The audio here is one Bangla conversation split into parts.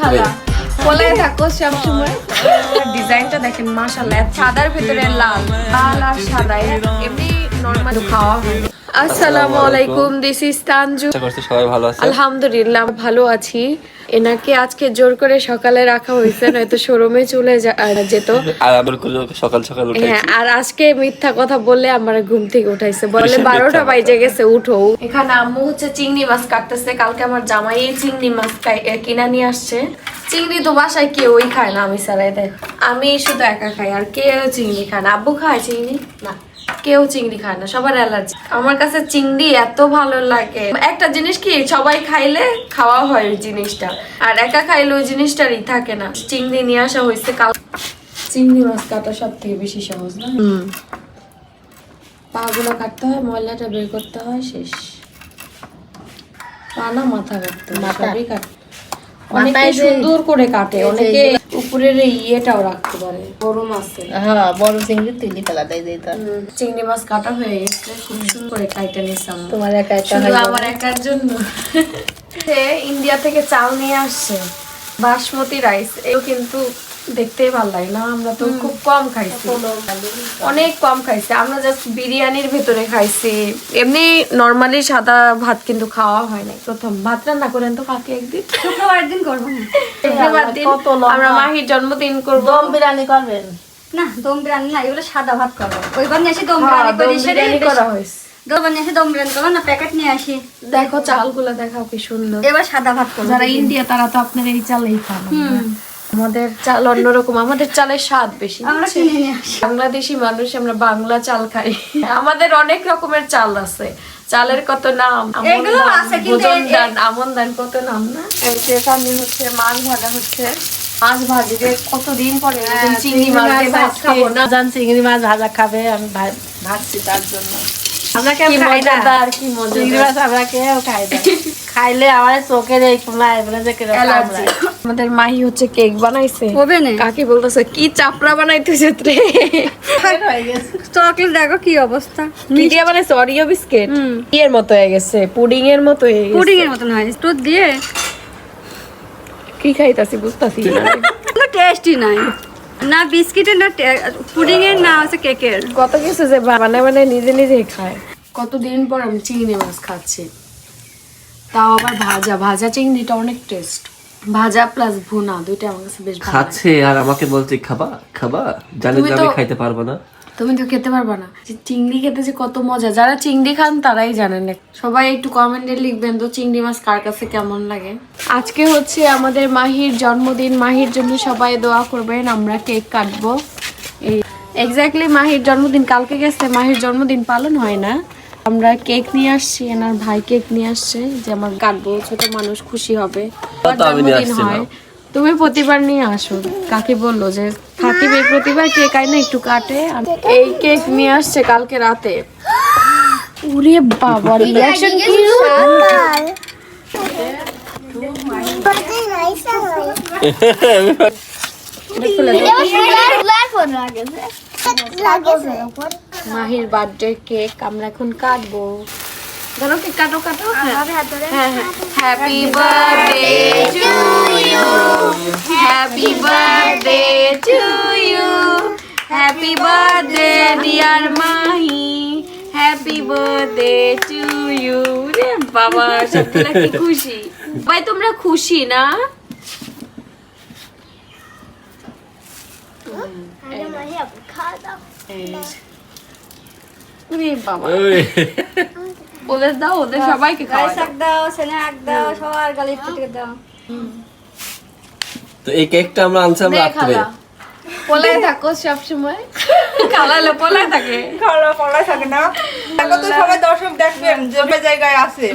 খালা কোলে থাকো সবসময়। ডিজাইনটা দেখেন মাশাআল্লাহ সাদার ভিতরে লাল লাল আর সাদা এমনি নরমাল খাওয়া হয়। আসসালামু আলাইকুম। This is Tanju. সবাই ভালো আছে। আলহামদুলিল্লাহ ভালো আছি। এনাকে আজকে জোর করে সকালে রাখা হয়েছে নয়তো শোরুমে চলে যেত। সকাল সকাল হ্যাঁ আর আজকে মিথ্যা কথা আমার ঘুম থেকে উঠাইছে। বলে বারোটা বাইজে গেছে উঠো। এখানে আম্মু হচ্ছে চিংড়ি মাছ কাটতেছে। কালকে আমার জামাই চিংড়ি মাছ কিনা নিয়ে আসছে। চিংড়ি তো বাসায় কেউই খায় না আমি দেয়। আমি শুধু একা খাই আর কেউ চিংড়ি খায় না। আব্বু খায় চিংড়ি? না। কেউ চিংড়ি খায় না সবার অ্যালার্জি। আমার কাছে চিংড়ি এত ভালো লাগে। একটা জিনিস কি সবাই খাইলে খাওয়া হয় ওই জিনিসটা। আর একা খাইলে ওই জিনিসটারই থাকে না। চিংড়ি নিয়ে আসা হয়েছে কাল চিংড়ি মাছ কাটা সব থেকে বেশি সহজ না? পাগুলো কাটতে হয় ময়লাটা বের করতে হয় শেষ। পা না মাথা। কাটতে হয়। সবই কাট অনেকে সুন্দর করে কাটে অনেকে উপরের এই ইয়েটাও রাখতে পারে বড় মাছ। হ্যাঁ বড় চিংড়ি তিনি ফেলা দেয় যেটা চিংড়ি মাছ কাটা হয়ে গেছে খুব সুন্দর করে কাইটা নিয়েছিলাম। তোমার একা একা শুধু আমার একার জন্য। সে ইন্ডিয়া থেকে চাল নিয়ে আসছে বাসমতি রাইস এও কিন্তু দেখতেই ভালো লাগে না আমরা তো খুব কম খাইছি। অনেক কম খাইছি আমরা জাস্ট বিরিয়ানির ভেতরে খাইছি। এমনি নর্মালি সাদা ভাত কিন্তু খাওয়া হয় না প্রথম ভাত রান্না করেন তো কাকি একদিন। শুক্রবার দিন করব শুক্রবার দিন আমরা মাহির জন্মদিন করব। দম বিরিয়ানি করবেন? না দম বিরিয়ানি না এগুলো সাদা ভাত করব। ওইবার নিয়ে আসি দম হ্যাঁ, বিরিয়ানি করি হয়েছে। প্যাকেট নিয়ে আসি দেখো চালগুলো দেখাও কি সুন্দর। এবার সাদা ভাত করব। যারা ইন্ডিয়া তারা তো আপনার এই চালেই খান আমাদের চাল অন্যরকম আমাদের চালের স্বাদ বেশি বাংলাদেশি মানুষ আমরা বাংলা চাল খাই। আমাদের অনেক রকমের চাল আছে। চালের কত নাম আমন এগুলো ধান, আছে, কিন্তু ভোজন এ- ধান, আমন ধান কত নাম না? এখানে হচ্ছে মাছ ভাজা হচ্ছে। মাছ ভাজিতে কতদিন পরে চিংড়ি মাছ খাব না। চিংড়ি মাছ ভাজা খাবে আমি ভাজছি তার জন্য। আমরা কেউ খাই না। মজাদার কি চিংড়ি আমরা কেউ খাই না। খাইলে আমার চোখের এই কোনায় বলে যে কীরকম আমাদের মাহি হচ্ছে কেক বানাইছে। ওভেনে কাকি বলতেছে কি চাপড়া বানাইতেছে রে চকলেট দেখো কি অবস্থা। কি দিয়ে বানাইছে? অরিও বিস্কিট ইয়ের মতো হয়ে গেছে? পুডিং এর মতো হয়ে গেছে। পুডিং এর দুধ দিয়ে? কি খাইতাছি বুঝতাছি না। টেস্টই নাই। না বিস্কিটের না পুডিং এর না আছে কেকের। কত কিছু যে বানায় বানায় নিজে নিজে খায়। কতদিন পর আমি চিংড়ি মাছ খাচ্ছি। তাও আবার ভাজা। ভাজা চিংড়িটা অনেক টেস্ট ভাজা প্লাস ভুনা দুইটা আমার কাছে বেশ ভালো খাচ্ছে আর আমাকে বলছে খাবা খাবা। জানি আমি খাইতে পারব না। তুমি তো খেতে পারবা না। যে চিংড়ি খেতে যে কত মজা। যারা চিংড়ি খান তারাই জানেন সবাই একটু কমেন্টে লিখবেন তো চিংড়ি মাছ কার কাছে কেমন লাগে। আজকে হচ্ছে আমাদের মাহির জন্মদিন। মাহির জন্য সবাই দোয়া করবেন আমরা কেক কাটবো। এই এক্স্যাক্টলি মাহির জন্মদিন কালকে গেছে মাহির জন্মদিন পালন হয় না। আমরা কেক নিয়ে আসছি এনার ভাই কেক নিয়ে আসছে যে আমার কাটবো ছোট মানুষ খুশি হবে। জন্মদিন হয়। তুমি প্রতিবার নিয়ে আসো। কাকে বলল যে থাকিব এই প্রতিবার কেক আই না একটু কাটে। আর এই কেক নিয়ে আসছে কালকে রাতে। ওরে বাবা রিয়াকশন কি? মাহির বার্থডে কেক আমরা এখন কাটবো। ধরো কেক কাটো কাটো? হ্যাঁ। Happy birthday to you happy birthday to you happy birthday dear Mahi happy birthday to you রে বাবা সত্যি কি খুশি। ভাই তোমরা খুশি না? বাবা। ওই, ওদের দাও ওদের সবাইকে খাওয়া শাক দাও। সেনে আগ দাও সবার গালি ফুটে দাও। তো এই কেকটা আমরা আনছিলাম রাত্রে। পোলায় থাকো সবসময়। খালালে পোলায় থাকে। খাওয়া পড়ায় থাকে না। এখন তো সবাই দর্শক দেখবেন যে যে জায়গায় আছে।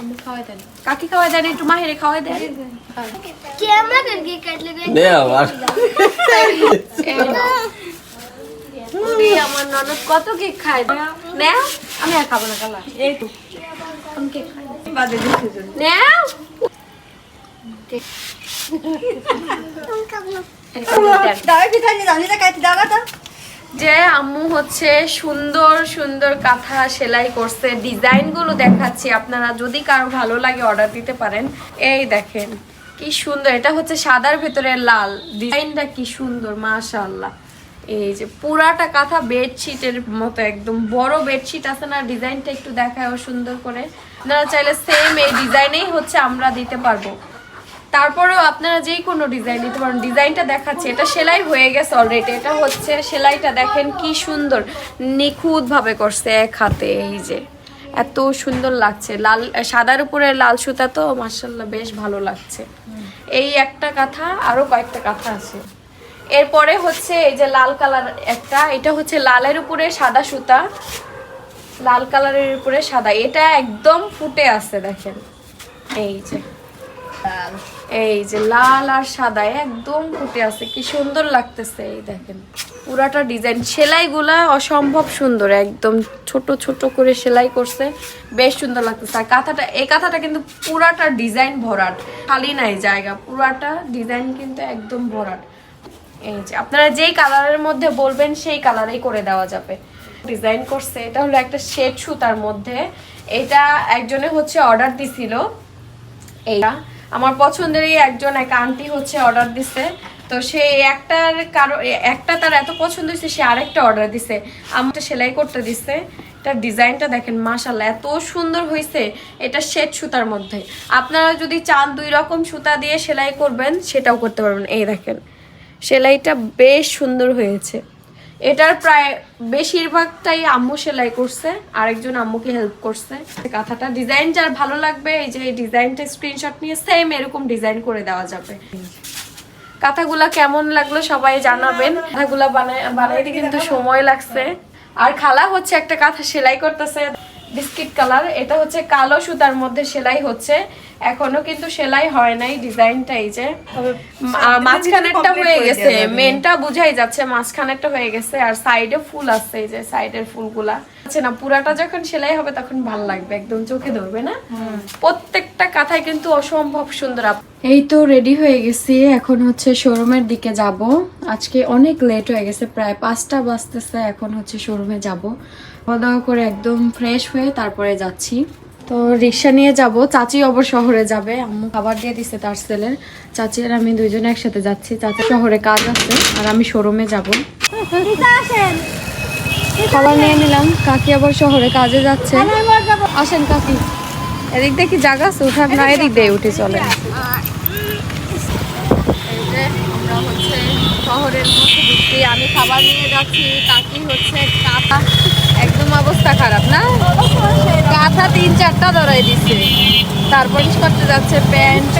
আমি খাওয়াই দেন। কাকি খাওয়াই দেন একটু মাহিরে খাওয়াই দেন। নে আবার এই নাও। উনি আমার ননদ কত কেক খায়? নাও আমি আর খাব না তো। যে আম্মু হচ্ছে সুন্দর সুন্দর কাঁথা সেলাই করছে। ডিজাইনগুলো দেখাচ্ছি আপনারা, যদি কারও ভালো লাগে অর্ডার দিতে পারেন। এই দেখেন, কি সুন্দর। এটা হচ্ছে সাদার ভেতরে লাল। ডিজাইনটা কি সুন্দর, মাশাআল্লাহ। এই যে পুরাটা কাঁথা বেডশিটের মতো একদম বড় বেডশিট আছে না ডিজাইনটা একটু দেখায় সুন্দর করে। আপনারা চাইলে সেম এই ডিজাইনেই হচ্ছে আমরা দিতে পারব। তারপরেও আপনারা যেই কোনো ডিজাইন দিতে পারেন। ডিজাইনটা দেখাচ্ছে এটা সেলাই হয়ে গেছে অলরেডি এটা হচ্ছে সেলাইটা দেখেন কি সুন্দর। নিখুঁতভাবে করছে এক হাতে এই যে। এত সুন্দর লাগছে। লাল সাদার উপরে লাল সুতা তো মার্শাল্লাহ বেশ ভালো লাগছে। এই একটা কথা আরও কয়েকটা কথা আছে। এরপরে হচ্ছে এই যে লাল কালার একটা এটা হচ্ছে লালের উপরে সাদা সুতা লাল কালারের উপরে সাদা। এটা একদম ফুটে আছে দেখেন। এই যে এই যে লাল আর সাদা একদম ফুটে আছে। কি সুন্দর লাগতেছে এই দেখেন। পুরাটা ডিজাইন। সেলাইগুলা অসম্ভব সুন্দর একদম ছোট ছোট করে সেলাই করছে। বেশ সুন্দর লাগতেছে। আর কাঁথাটা এই কাঁথাটা কিন্তু পুরাটা ডিজাইন ভরাট। খালি নাই জায়গা পুরাটা ডিজাইন কিন্তু একদম ভরাট। এই যে, আপনারা যেই কালারের মধ্যে বলবেন সেই কালারেই করে দেওয়া যাবে। ডিজাইন করছে, এটা হলো একটা শেড সুতার মধ্যে। এটা একজনে হচ্ছে অর্ডার দিছিল। এইটা আমার পছন্দেরই একজন এক আন্টি হচ্ছে অর্ডার দিছে। তো সে একটার কারও, একটা তার এত পছন্দ হয়েছে, সে আরেকটা অর্ডার দিছে। আমাকে সেলাই করতে দিছে। এটার ডিজাইনটা দেখেন মাশাল্লাহ এত সুন্দর হয়েছে এটা শেড সুতার মধ্যে। আপনারা যদি চান দুই রকম সুতা দিয়ে সেলাই করবেন, সেটাও করতে পারবেন। এই দেখেন সেলাইটা বেশ সুন্দর হয়েছে। এটার প্রায় বেশিরভাগটাই আম্মু সেলাই করছে, আরেকজন আম্মুকে হেল্প করছে। কাঁথাটা ডিজাইন যার ভালো লাগবে, এই যে এই ডিজাইনটা স্ক্রিনশট নিয়ে সেম এরকম ডিজাইন করে দেওয়া যাবে। কাঁথাগুলা কেমন লাগল সবাই জানাবেন। কাঁথাগুলা বানাই বানাইতে কিন্তু সময় লাগছে। আর খালা হচ্ছে একটা কাঁথা সেলাই করতেছে বিস্কিট কালার। এটা হচ্ছে কালো সুতার মধ্যে সেলাই হচ্ছে। এখনও কিন্তু সেলাই হয় নাই ডিজাইনটা এই যে। মাঝখানেরটা হয়ে গেছে। মেনটা বুঝাই যাচ্ছে মাঝখানেরটা হয়ে গেছে। আর সাইডে ফুল আছে এই যে সাইডের ফুলগুলা। আচ্ছা না পুরাটা যখন সেলাই হবে তখন ভালো লাগবে। একদম চোখে ধরবে না? প্রত্যেকটা কাঁথায় কিন্তু অসম্ভব সুন্দর আপ- এই তো রেডি হয়ে গেছি। এখন হচ্ছে শোরুমের দিকে যাব। আজকে অনেক লেট হয়ে গেছে প্রায় পাঁচটা বাজতেছে। এখন হচ্ছে শোরুমে যাব। খাওয়া দাওয়া করে একদম ফ্রেশ হয়ে তারপরে যাচ্ছি। তো রিক্সা নিয়ে যাব। চাচি অবর শহরে যাবে। আম্মু খাবার দিয়ে দিছে তার ছেলের। চাচি আর আমি দুইজনে একসাথে যাচ্ছি। চাচি শহরে কাজ আছে আর আমি শোরুমে যাব। খাবার নিয়ে নিলাম। কাকি আবার শহরে কাজে যাচ্ছে। আসেন কাকি। এদিক দেখি জায়গা আছে? উঠার না, এদিক দিয়ে উঠে চলে আমরা হচ্ছে শহরের মধ্যে আমি খাবার নিয়ে যাচ্ছি। কাকি হচ্ছে কাঁথা একদম অবস্থা খারাপ না? কাঁথা তিন চারটা ধরাই দিচ্ছে তারপর করতে যাচ্ছে প্যান্ট।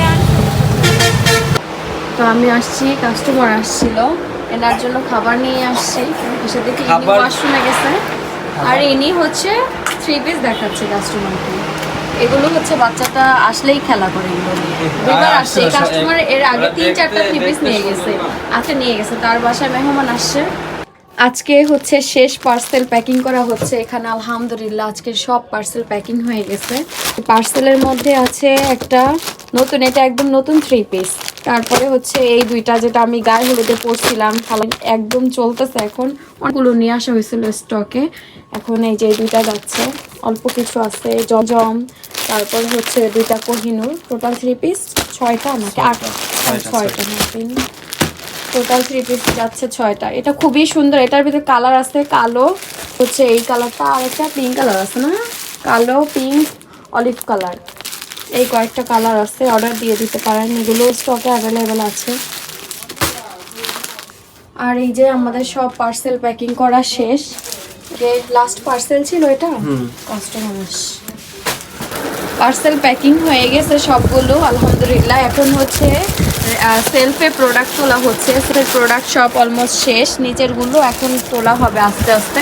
তো আমি আসছি কাস্টমার আসছিল এনার জন্য খাবার নিয়ে আসছি। এসে দেখি ইনি ওয়াশরুমে গেছে। আর ইনি হচ্ছে থ্রি পিস দেখাচ্ছে কাস্টমারকে এগুলো হচ্ছে বাচ্চাটা আসলেই খেলা করে এগুলো দুবার আসছে। কাস্টমার এর আগে তিন চারটা থ্রি পিস নিয়ে গেছে। আচ্ছা নিয়ে গেছে। তার বাসায় মেহমান আসছে। আজকে হচ্ছে শেষ পার্সেল প্যাকিং করা হচ্ছে। এখানে আলহামদুলিল্লাহ আজকে সব পার্সেল প্যাকিং হয়ে গেছে। পার্সেলের মধ্যে আছে একটা নতুন এটা একদম নতুন থ্রি পিস তারপরে হচ্ছে এই দুইটা যেটা আমি গায়ে হলুদে পরছিলাম একদম চলতেছে এখন। অনেকগুলো নিয়ে আসা হয়েছিল স্টকে এখন এই যে দুইটা যাচ্ছে অল্প কিছু আছে জমজম তারপর হচ্ছে দুইটা কোহিনুর। টোটাল থ্রি পিস ছয়টা নাকি আটটা ছয়টা তিন। টোটাল থ্রি পিস যাচ্ছে ছয়টা। এটা খুবই সুন্দর। এটার ভিতরে কালার আছে কালো হচ্ছে এই কালারটা আর একটা পিঙ্ক কালার আছে না? কালো পিঙ্ক অলিভ কালার এই কয়েকটা কালার আছে অর্ডার দিয়ে দিতে পারেন। এগুলো স্টকে অ্যাভেলেবেল আছে। আর এই যে আমাদের সব পার্সেল প্যাকিং করা শেষ। যে লাস্ট পার্সেল ছিল এটা? কাস্টমার পার্সেল প্যাকিং হয়ে গেছে সবগুলো আলহামদুলিল্লাহ। এখন হচ্ছে সেলফে প্রোডাক্ট তোলা হচ্ছে। সেলফের প্রোডাক্ট সব অলমোস্ট শেষ। নিচেরগুলো এখন তোলা হবে আস্তে আস্তে।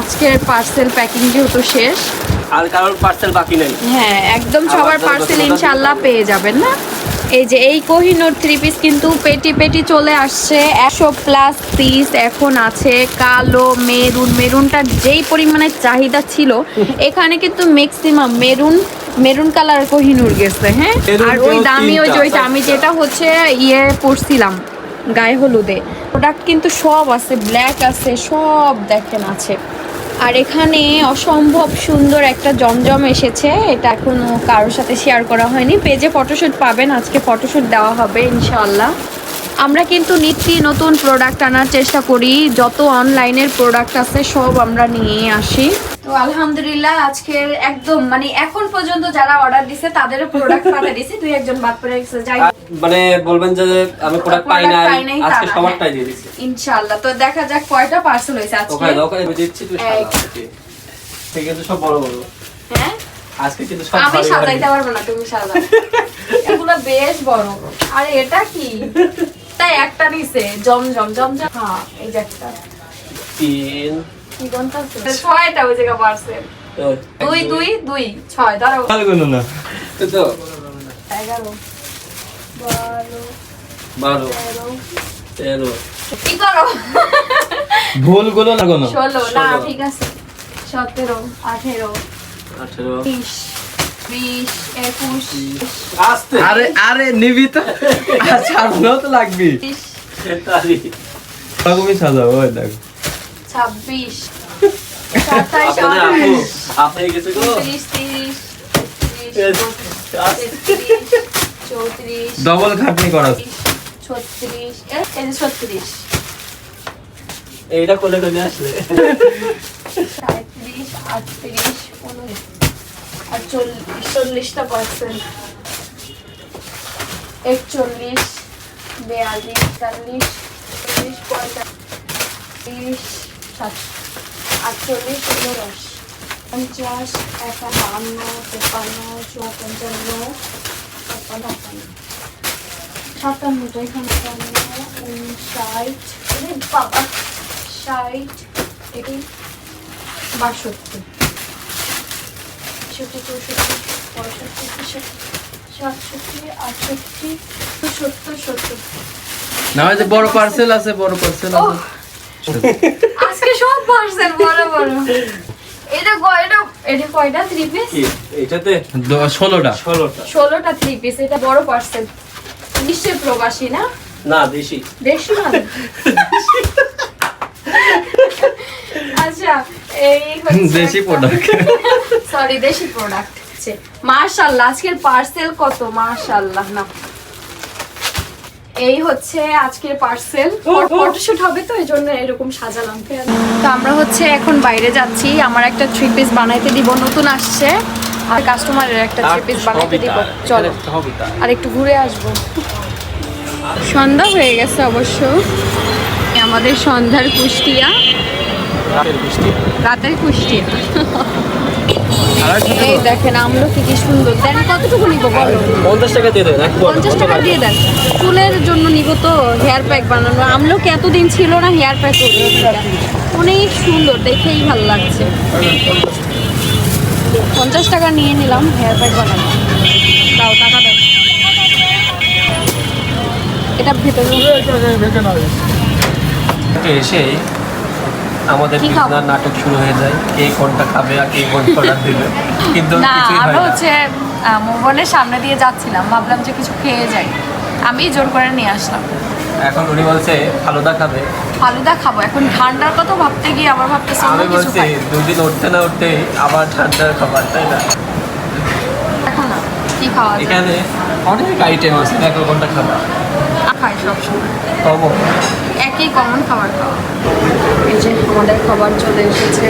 আজকের পার্সেল প্যাকিং যেহেতু শেষ। আর কারোর পার্সেল বাকি নেই। হ্যাঁ একদম সবার পার্সেল ইনশাল্লাহ পেয়ে যাবেন না? এই যে এই কোহিনুর থ্রি পিস কিন্তু পেটি পেটি চলে আসছে। একশো প্লাস পিস এখন আছে। কালো মেরুন মেরুনটার যেই পরিমাণে চাহিদা ছিল এখানে কিন্তু maximum maroon maroon colour Kohinoor গেছে হ্যাঁ? আর ওই দামি ওই যে ওইটা আমি যেটা হচ্ছে ইয়ে পরছিলাম গায়ে হলুদে। প্রোডাক্ট কিন্তু সব আছে ব্ল্যাক আছে সব দেখেন আছে। আর এখানে অসম্ভব সুন্দর একটা জমজম এসেছে এটা এখনও কারোর সাথে শেয়ার করা হয়নি। পেজে ফটোশ্যুট পাবেন আজকে ফটোশ্যুট দেওয়া হবে ইনশাআল্লাহ। আমরা কিন্তু নিত্যি নতুন প্রোডাক্ট আনার চেষ্টা করি। যত অনলাইনের প্রোডাক্ট আছে সব আমরা নিয়ে আসি। তো আলহামদুলিল্লাহ আজকের একদম মানে এখন পর্যন্ত যারা অর্ডার দিছে তাদের প্রোডাক্ট পাঠিয়ে দিছি। দুই একজন বাদ পড়ে গেছে যাই মানে বলবেন যে আমি প্রোডাক্ট পাই নাই, আজকে সবারটাই। দিয়ে দিচ্ছি ইনশাআল্লাহ তো দেখা যাক কয়টা পার্সেল হয়েছে আজকে। ওখানে দাও, ওখানে আমি দিচ্ছি তুই। ঠিক কিন্তু সব বড় বড়। হ্যাঁ? আজকে কিন্তু সব আমি সাজাইতে পারব না তুমি সাজাও। এগুলো বেশ বড়। আর এটা কি? তাই একটা নিছে জমজম জমজম। হ্যাঁ এই যে একটা। তিন। কি গন্তা ছয়টা ওই জায়গা ওই, দুই দুই। দুই ছয় ধরো এই তো এগারো। বারো। বারো। তেরো। কি করো? ভুলগুলো না কোনো ষোলো। না ঠিক আছে। সতেরো আঠেরো। আঠেরো। বিশ বিশ একুশ। আরে আরে নিবি তো। সাজানো তো লাগবি। রকমই সাজাবো দেখো। ছাব্বিশ। ডবল খাটনি করা ছত্রিশ ছত্রিশ। এইটা কোলে কোলে আসলে। সাঁত্রিশ আটত্রিশ উনত্রিশ চল্লিশটা পার্সেন্ট একচল্লিশ, বিয়াল্লিশ তেতাল্লিশ চল্লিশ, পঁয়তাল্লিশ, সাত, আটচল্লিশ উনরস পঞ্চাশ, একান্ন, তেপান্ন, চুয়াপঞ্চান্ন, ছাপ্পান্ন। সাতান্নটা, সাতান্ন আরে বাবা, ষাট এটি বাষট্টি। ছেষট্টি চৌষট্টি পঁয়ষট্টি সাতষট্টি আটষট্টি সত্তর সত্তর। না যে বড় পার্সেল আছে বড় পার্সেল আছে। আজকে সব পার্সেল বড় বড়। এটা এটা এটা কয়টা? থ্রি পিস দ- ষোলোটা। ষোলোটা। ষোলোটা থ্রি পিস এটা বড় পার্সেল নিশ্চয় প্রবাসী না? না দেশি। দেশি মানে? আচ্ছা এই হচ্ছে দেশি প্রোডাক্ট সরি দেশি প্রোডাক্ট মার্শাল্লাহ আজকের পার্সেল কত? মার্শাল্লাহ না। এই হচ্ছে আজকের পার্সেল ফটোশুট হবে তো এই জন্য এরকম সাজালাম তো আমরা হচ্ছে এখন বাইরে যাচ্ছি। আমার একটা থ্রি পিস বানাইতে দিব নতুন আসছে। আর কাস্টমারের একটা থ্রি পিস বানাইতে দিব। চলো। আর একটু ঘুরে আসব। সন্ধ্যা হয়ে গেছে অবশ্য। আমাদের সন্ধ্যার কুষ্টিয়া। রাতের বৃষ্টি? রাতের কুষ্টিয়া এই দেখেন আমলো কি কি সুন্দর। দেন কতটুকু নিব বলো? পঞ্চাশ টাকা দিয়ে দেবেন পঞ্চাশ টাকা দিয়ে দেন। চুলের জন্য নিব তো হেয়ার প্যাক বানানো। আমলো কি এতদিন ছিল না হেয়ার প্যাক অনেক সুন্দর দেখেই ভালো লাগছে। পঞ্চাশ টাকা নিয়ে নিলাম হেয়ার প্যাক বানানো। দাও টাকা দাও। এটা ভেতরে এসে আমাদের খাব? নাটক শুরু হয়ে যায় কে কোনটা খাবে আর কে কোনটা অর্ডার দিবে। কিন্তু না হয় আমরা। হচ্ছে মোবাইলের সামনে দিয়ে যাচ্ছিলাম ভাবলাম যে কিছু খেয়ে যাই। আমি জোর করে নিয়ে আসলাম। এখন উনি বলছে ফালুদা খাবে? ফালুদা খাব। এখন ঠান্ডার কথা ভাবতে গিয়ে আবার ভাবতেছি অন্য আমি বলছি দুদিন উঠতে না উঠতে আবার ঠান্ডার খাবার তাই না? না কি খাওয়া এখানে অনেক আইটেম আছে দেখো কোনটা খাবার খাই সবসময়। কমো। একই কমন খাবার খাওয়া? এই যে আমাদের খাবার চলে এসেছে।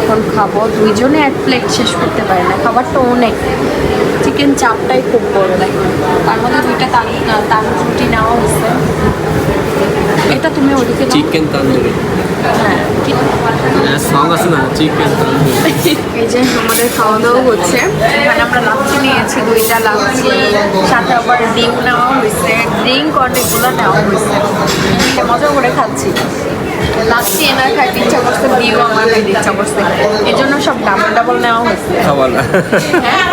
এখন খাব। দুইজনে এক প্লেট শেষ করতে পারে না। খাবারটা অনেক। চিকেন চাপটাই খুব বড়। লাগে তার মধ্যে দুইটা তান তান রুটি নেওয়া হয়েছে। এটা তুমি ওদিকে চিকেন তান্দুরি হ্যাঁ সং আছে না? চিকেন এই যে আমাদের খাওয়া দাওয়া হচ্ছে। এখানে আমরা লাচ্ছি নিয়েছি দুইটা লাচ্ছি সাথে আবার ডিম নেওয়া হয়েছে। ড্রিঙ্ক অনেকগুলো নেওয়া হয়েছে। খাচ্ছি। লাচ্ছি এনার খাইতে ইচ্ছা করছে ডিম আমার খাইতে ইচ্ছা করছে। এই জন্য সব ডাবল ডাবল নেওয়া হয়েছে। খাবার না। হ্যাঁ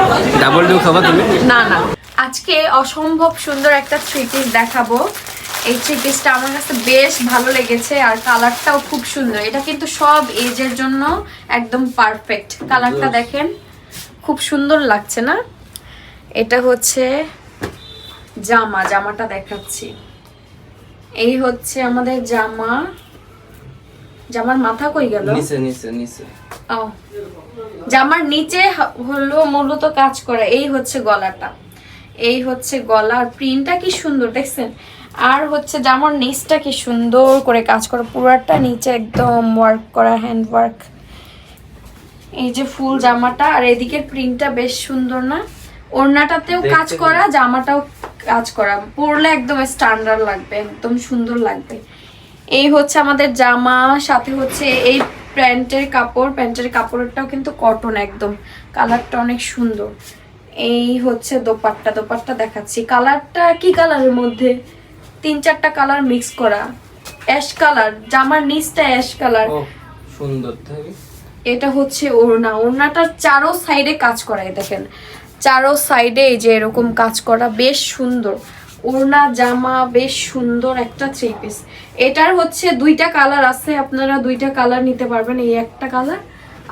ডাবল ডিউ খাবা তুমি? না না। আজকে অসম্ভব সুন্দর একটা থ্রি পিস দেখাবো। এই থ্রি পিসটা আমার কাছে বেশ ভালো লেগেছে আর কালারটাও খুব সুন্দর। এটা কিন্তু সব এজের জন্য একদম পারফেক্ট কালারটা দেখেন খুব সুন্দর লাগছে না? এটা হচ্ছে জামা জামাটা দেখাচ্ছি। এই হচ্ছে আমাদের জামা। জামার মাথা কই গেল? নিচে নিচে নিচে। ও। জামার নিচে হলো মূলত কাজ করা এই হচ্ছে গলাটা। এই হচ্ছে গলার প্রিন্টটা কি সুন্দর দেখছেন? আর হচ্ছে জামার নিচটা কি সুন্দর করে কাজ করা পুরাটা নিচে একদম ওয়ার্ক করা হ্যান্ড ওয়ার্ক এই যে ফুল জামাটা আর এদিকের প্রিন্টটা বেশ সুন্দর না? ওড়নাটাতেও কাজ করা জামাটাও কাজ করা পরলে একদম স্ট্যান্ডার্ড লাগবে একদম সুন্দর লাগবে। এই হচ্ছে আমাদের জামা সাথে হচ্ছে এই প্যান্টের কাপড় প্যান্টের কাপড়টাও কিন্তু কটন একদম কালারটা অনেক সুন্দর। এই হচ্ছে দোপাট্টা দোপাট্টা দেখাচ্ছি। কালারটা কি কালারের মধ্যে? তিন চারটা কালার মিক্স করা। অ্যাশ কালার জামার নিচটা অ্যাশ কালার সুন্দর এটা হচ্ছে ওড়না। ওড়নাটার চারো সাইডে কাজ করা এই দেখেন। চারো সাইডে এই যে এরকম কাজ করা বেশ সুন্দর। ওড়না, জামা বেশ সুন্দর একটা থ্রি পিস এটার হচ্ছে দুইটা কালার আছে, আপনারা দুইটা কালার নিতে পারবেন, এই একটা কালার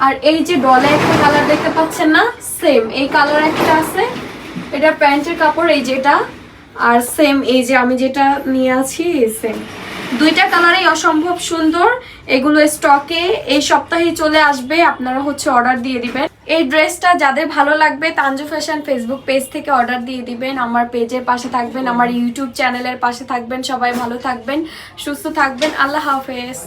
আর এই যে ডলে একটা কালার দেখতে পাচ্ছেন না সেম এই কালার একটা আছে, এটা প্যান্টের কাপড়, এই যেটা আর সেম এই যে আমি যেটা নিয়ে আছি সেম দুইটা কালারই অসম্ভব সুন্দর। এগুলো স্টকে এই সপ্তাহে চলে আসবে, আপনারা হচ্ছে অর্ডার দিয়ে দিবেন। এই ড্রেসটা যাদের ভালো লাগবে, তানজু ফ্যাশন ফেসবুক পেজ থেকে অর্ডার দিয়ে দিবেন। আমার পেজের পাশে থাকবেন, আমার ইউটিউব চ্যানেলের পাশে থাকবেন। সবাই ভালো থাকবেন, সুস্থ থাকবেন। আল্লাহ হাফেজ।